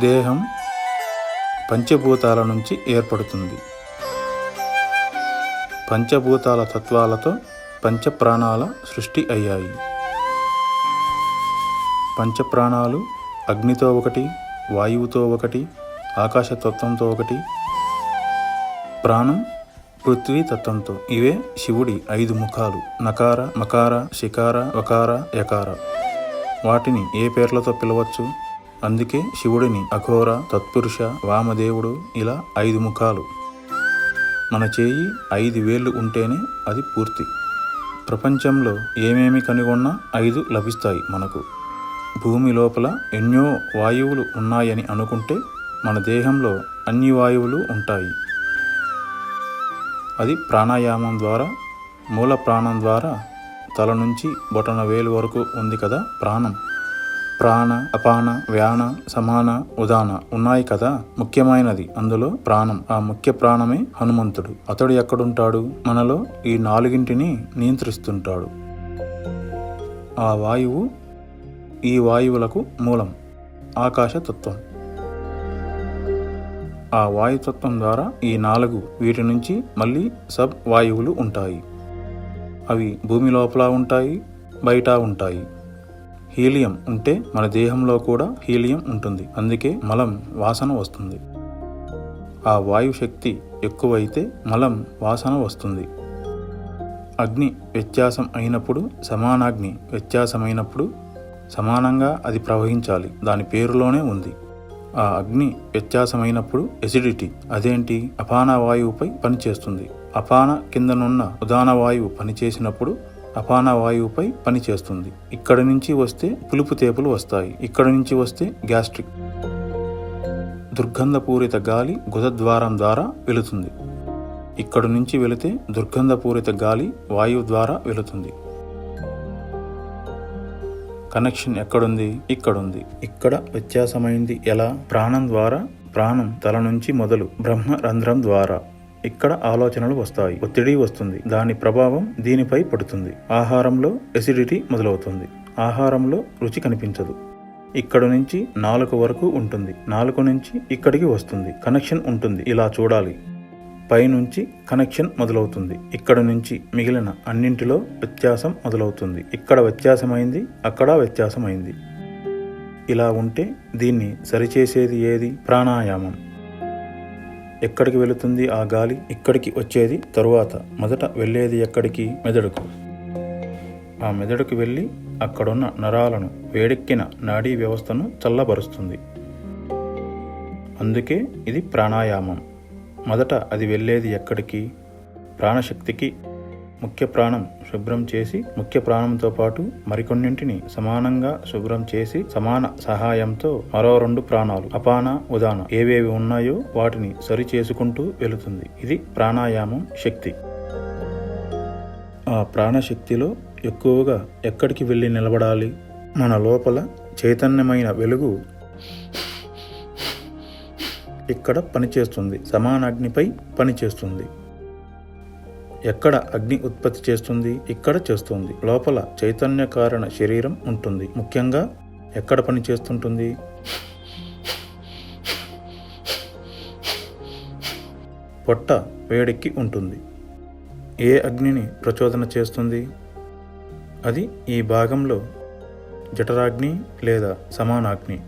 దేహం పంచభూతాల నుంచి ఏర్పడుతుంది. పంచభూతాల తత్వాలతో పంచప్రాణాల సృష్టి అయ్యాయి. పంచప్రాణాలు అగ్నితో ఒకటి వాయువుతో ఒకటి ఆకాశతత్వంతో ఒకటి ప్రాణం పృథ్వీ తత్వంతో ఇవే శివుడి ఐదు ముఖాలు. నకార మకార శికార వకార యకార. వాటిని ఏ పేర్లతో పిలవచ్చు? అందుకే శివుడిని అఘోర తత్పురుష వామదేవుడు ఇలా ఐదు ముఖాలు. మన చేయి ఐదు వేళ్ళు ఉంటేనే అది పూర్తి. ప్రపంచంలో ఏమేమి కనుగొన్నా ఐదు లభిస్తాయి మనకు. భూమి లోపల ఎన్నో వాయువులు ఉన్నాయని అనుకుంటే మన దేహంలో అన్ని వాయువులు ఉంటాయి. అది ప్రాణాయామం ద్వారా మూల ప్రాణం ద్వారా తల నుంచి బొటన వేలు వరకు ఉంది కదా ప్రాణం. ప్రాణ అపాన వ్యాన సమాన ఉదాన ఉన్నాయి కదా? ముఖ్యమైనది. అందులో ప్రాణం. ఆ ముఖ్య ప్రాణమే హనుమంతుడు. అతడు ఎక్కడుంటాడు? మనలో ఈ నాలుగింటిని నియంత్రిస్తుంటాడు. ఆ వాయువు ఈ వాయువులకు మూలం. ఆకాశతత్వం ఆ వాయుతత్వం ద్వారా ఈ నాలుగు వీటి నుంచి మళ్ళీ సబ్ వాయువులు ఉంటాయి. అవి భూమి లోపల ఉంటాయి బయట ఉంటాయి. హీలియం ఉంటే మన దేహంలో కూడా హీలియం ఉంటుంది. అందుకే మలం వాసన వస్తుంది. ఆ వాయు శక్తి ఎక్కువైతే మలం వాసన వస్తుంది. అగ్ని వ్యత్యాసం అయినప్పుడు సమానాగ్ని వ్యత్యాసమైనప్పుడు సమానంగా అది ప్రవహించాలి. దాని పేరులోనే ఉంది. ఆ అగ్ని వ్యత్యాసమైనప్పుడు ఎసిడిటీ అదేంటి? అపాన వాయువుపై పనిచేస్తుంది. అపాన కిందనున్న ఉదాన వాయువు పనిచేసినప్పుడు అపానా వాయువుపై పనిచేస్తుంది. ఇక్కడ నుంచి వస్తే పులుపు తేపులు వస్తాయి. ఇక్కడ నుంచి వస్తే గ్యాస్ట్రిక్. దుర్గంధపూరిత గాలి గుదద్వారం ద్వారా వెళుతుంది. ఇక్కడ నుంచి వెళితే దుర్గంధపూరిత గాలి వాయువు ద్వారా వెళుతుంది. కనెక్షన్ ఎక్కడుంది? ఇక్కడుంది. ఇక్కడ వ్యత్యాసమైంది ఎలా? ప్రాణం ద్వారా. ప్రాణం తల నుంచి మొదలు బ్రహ్మ రంధ్రం ద్వారా. ఇక్కడ ఆలోచనలు వస్తాయి. ఒత్తిడి వస్తుంది. దాని ప్రభావం దీనిపై పడుతుంది. ఆహారంలో ఎసిడిటీ మొదలవుతుంది. ఆహారంలో రుచి కనిపించదు. ఇక్కడ నుంచి నాలుగు వరకు ఉంటుంది. నాలుగు నుంచి ఇక్కడికి వస్తుంది. కనెక్షన్ ఉంటుంది. ఇలా చూడాలి. పైనుంచి కనెక్షన్ మొదలవుతుంది. ఇక్కడ నుంచి మిగిలిన అన్నింటిలో వ్యత్యాసం మొదలవుతుంది. ఇక్కడ వ్యత్యాసమైంది అక్కడ వ్యత్యాసమైంది. ఇలా ఉంటే దీన్ని సరిచేసేది ఏది? ప్రాణాయామం. ఎక్కడికి వెళుతుంది ఆ గాలి? ఇక్కడికి వచ్చేది తరువాత. మొదట వెళ్ళేది ఎక్కడికి? మెదడుకు. ఆ మెదడుకు వెళ్ళి అక్కడున్న నరాలను వేడెక్కిన నాడీ వ్యవస్థను చల్లబరుస్తుంది. అందుకే ఇది ప్రాణాయామం. మొదట అది వెళ్ళేది ఎక్కడికి? ప్రాణశక్తికి ముఖ్య ప్రాణం శుభ్రం చేసి ముఖ్య ప్రాణంతో పాటు మరికొన్నింటిని సమానంగా శుభ్రం చేసి సమాన సహాయంతో మరో రెండు ప్రాణాలు అపాన ఉదాన ఏవేవి ఉన్నాయో వాటిని సరి చేసుకుంటూ వెళుతుంది. ఇది ప్రాణాయామం శక్తి. ఆ ప్రాణశక్తిలో ఎక్కువగా ఎక్కడికి వెళ్ళి నిలబడాలి? మన లోపల చైతన్యమైన వెలుగు ఇక్కడ పనిచేస్తుంది. సమానాగ్నిపై పనిచేస్తుంది. ఎక్కడ అగ్ని ఉత్పత్తి చేస్తుంది ఇక్కడ చేస్తుంది. లోపల చైతన్య కారణ శరీరం ఉంటుంది. ముఖ్యంగా ఎక్కడ పని చేస్తుంటుంది? పొట్ట వేడెక్కి ఉంటుంది. ఏ అగ్నిని ప్రచోదన చేస్తుంది? అది ఈ భాగంలో జఠరాగ్ని లేదా సమానాగ్ని.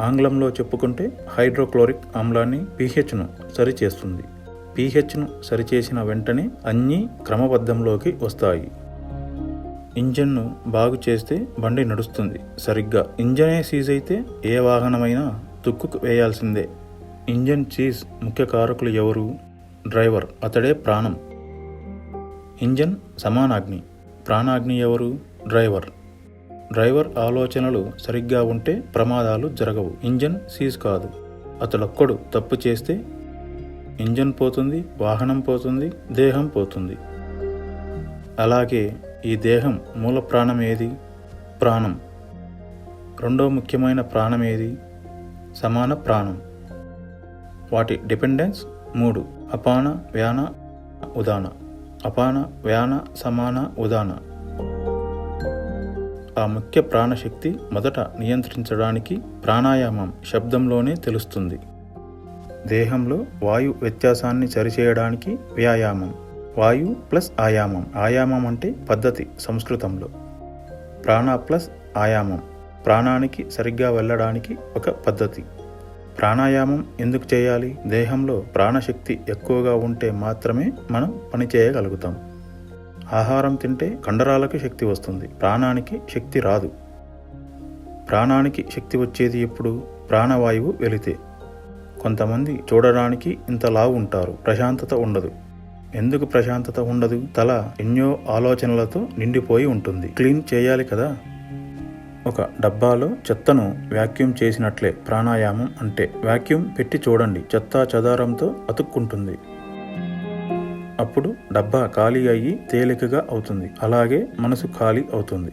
ఆంగ్లంలో చెప్పుకుంటే హైడ్రోక్లోరిక్ ఆమ్లాన్ని పీహెచ్ను సరిచేస్తుంది. పీహెచ్ను సరిచేసిన వెంటనే అన్నీ క్రమబద్ధంలోకి వస్తాయి. ఇంజన్ను బాగు చేస్తే బండి నడుస్తుంది. సరిగ్గా ఇంజనే సీజ్ అయితే ఏ వాహనమైనా తుక్కుకు వేయాల్సిందే. ఇంజన్ చీజ్ ముఖ్య కారకులు ఎవరు? డ్రైవర్ అతడే ప్రాణం. ఇంజన్ సమానాగ్ని. ప్రాణాగ్ని ఎవరు? డ్రైవర్. డ్రైవర్ ఆలోచనలు సరిగ్గా ఉంటే ప్రమాదాలు జరగవు. ఇంజన్ సీజ్ కాదు. అతడొక్కడు తప్పు చేస్తే ఇంజన్ పోతుంది వాహనం పోతుంది దేహం పోతుంది. అలాగే ఈ దేహం మూల ప్రాణం ఏది? ప్రాణం. రెండో ముఖ్యమైన ప్రాణం ఏది? సమాన ప్రాణం. వాటి డిపెండెన్స్ మూడు. అపాన వ్యాన ఉదాన. అపాన వ్యాన సమాన ఉదాన. ఆ ముఖ్య ప్రాణశక్తి మొదట నియంత్రించడానికి ప్రాణాయామం శబ్దంలోనే తెలుస్తుంది. దేహంలో వాయు వ్యత్యాసాన్ని సరిచేయడానికి వ్యాయామం. వాయు ప్లస్ ఆయామం. ఆయామం అంటే పద్ధతి సంస్కృతంలో. ప్రాణ ప్లస్ ఆయామం. ప్రాణానికి సరిగ్గా వెళ్ళడానికి ఒక పద్ధతి. ప్రాణాయామం ఎందుకు చేయాలి? దేహంలో ప్రాణశక్తి ఎక్కువగా ఉంటే మాత్రమే మనం పని చేయగలుగుతాం. ఆహారం తింటే కండరాలకు శక్తి వస్తుంది. ప్రాణానికి శక్తి రాదు. ప్రాణానికి శక్తి వచ్చేది ఎప్పుడు? ప్రాణవాయువు వెళితే. కొంతమంది చూడడానికి ఇంత లావు ఉంటారు ప్రశాంతత ఉండదు. ఎందుకు ప్రశాంతత ఉండదు? తల ఎన్నో ఆలోచనలతో నిండిపోయి ఉంటుంది. క్లీన్ చేయాలి కదా? ఒక డబ్బాలో చెత్తను వ్యాక్యూమ్ చేసినట్లే ప్రాణాయామం అంటే. వ్యాక్యూమ్ పెట్టి చూడండి చెత్త చెదారంతో అతుక్కుంటుంది. అప్పుడు డబ్బా ఖాళీ అయ్యి తేలికగా అవుతుంది. అలాగే మనసు ఖాళీ అవుతుంది.